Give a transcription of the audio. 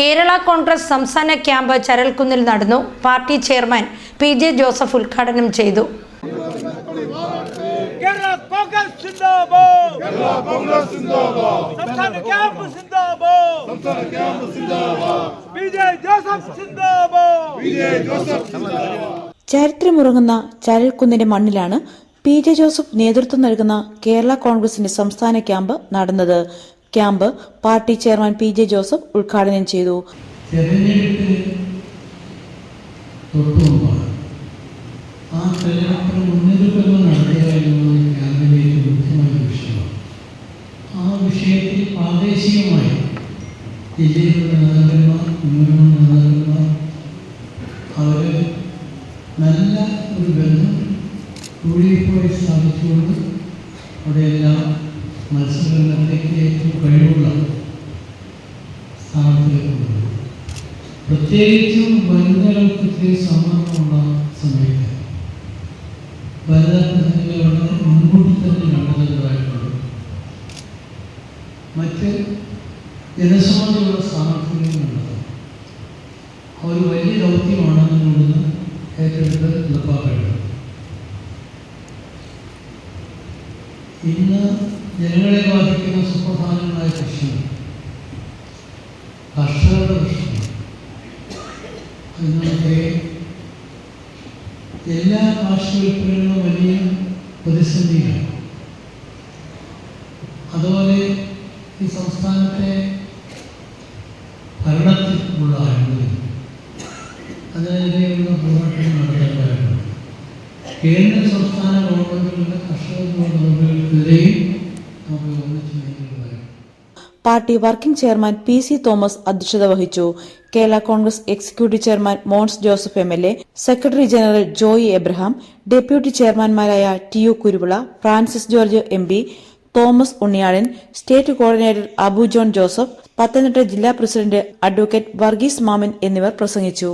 കേരള കോൺഗ്രസ് സംസ്ഥാന ക്യാമ്പ് ചരൽക്കുന്നിൽ നടന്നു. Party chairman P J Joseph ഉദ്ഘാടനം ചെയ്തു. ചരിത്രമുറങ്ങുന്ന ചരൽക്കുന്നിന്റെ മണ്ണിലാണ് പി ജെ ജോസഫ് നേതൃത്വം നൽകുന്ന കേരള കോൺഗ്രസിന്റെ സംസ്ഥാന ക്യാമ്പ് നടന്നത്. Camp party chairman P J Joseph ഉദ്ഘാടനം ചെയ്തു. ആ മുഖ്യമായ ആ വിഷയത്തിൽ നല്ല ഒരു ബന്ധം യൂണിഫോയി സ്ഥാപിച്ചുകൊണ്ട് അവിടെയെല്ലാം മത്സരരംഗത്തേക്ക് ഏറ്റവും കഴിവുള്ള സ്ഥാനത്തിലേക്ക് കൊണ്ടുവരും പ്രത്യേകിച്ചും വനിതകൾക്ക് സമ്മർദ്ദമുള്ള സമയത്ത് വനിതാ പ്രതിനിധികളുടെ മുൻകൂട്ടി തന്നെ കണ്ടെത്തേണ്ടതായിട്ടുണ്ട് മറ്റ് ജനസമ്മതിയുള്ള സ്ഥാനാർത്ഥികളെയും കണ്ടെത്തണം ഒരു വലിയ ദൗത്യമാണ് ഏറ്റെടുത്ത് എളുപ്പാക്കേണ്ടത് ഇന്ന് ജനങ്ങളെ ബാധിക്കുന്ന സുപ്രധാനങ്ങളായ പ്രശ്നങ്ങൾ കർഷകരുടെ പ്രശ്നം. അതിനൊക്കെ എല്ലാ കാർഷിക ഉൽപ്പന്നങ്ങളും വലിയ പ്രതിസന്ധിയാണ് അതുപോലെ ഈ സംസ്ഥാനത്തെ ഭരണത്തിൽ ഉള്ള അഴിമതി അതിനെതിരെയുള്ള പോരാട്ടം നടത്തേണ്ടതായിട്ടുണ്ട് കേന്ദ്ര സംസ്ഥാന ഗവൺമെന്റുകളുടെ കർഷക ഗവൺമെന്റുകൾക്കെതിരെയും party working chairman P C Thomas അധ്യക്ഷത വഹിച്ചു. Kerala Congress executive chairman Mons Joseph M L A secretary general Joy Abraham deputy ചെയർമാൻമാരായ T U Kuruvila Francis George M P Thomas Unniyadan state coordinator Abu John Joseph Pathanamthitta ജില്ലാ president advocate Varghese മാമൻ എന്നിവർ പ്രസംഗിച്ചു.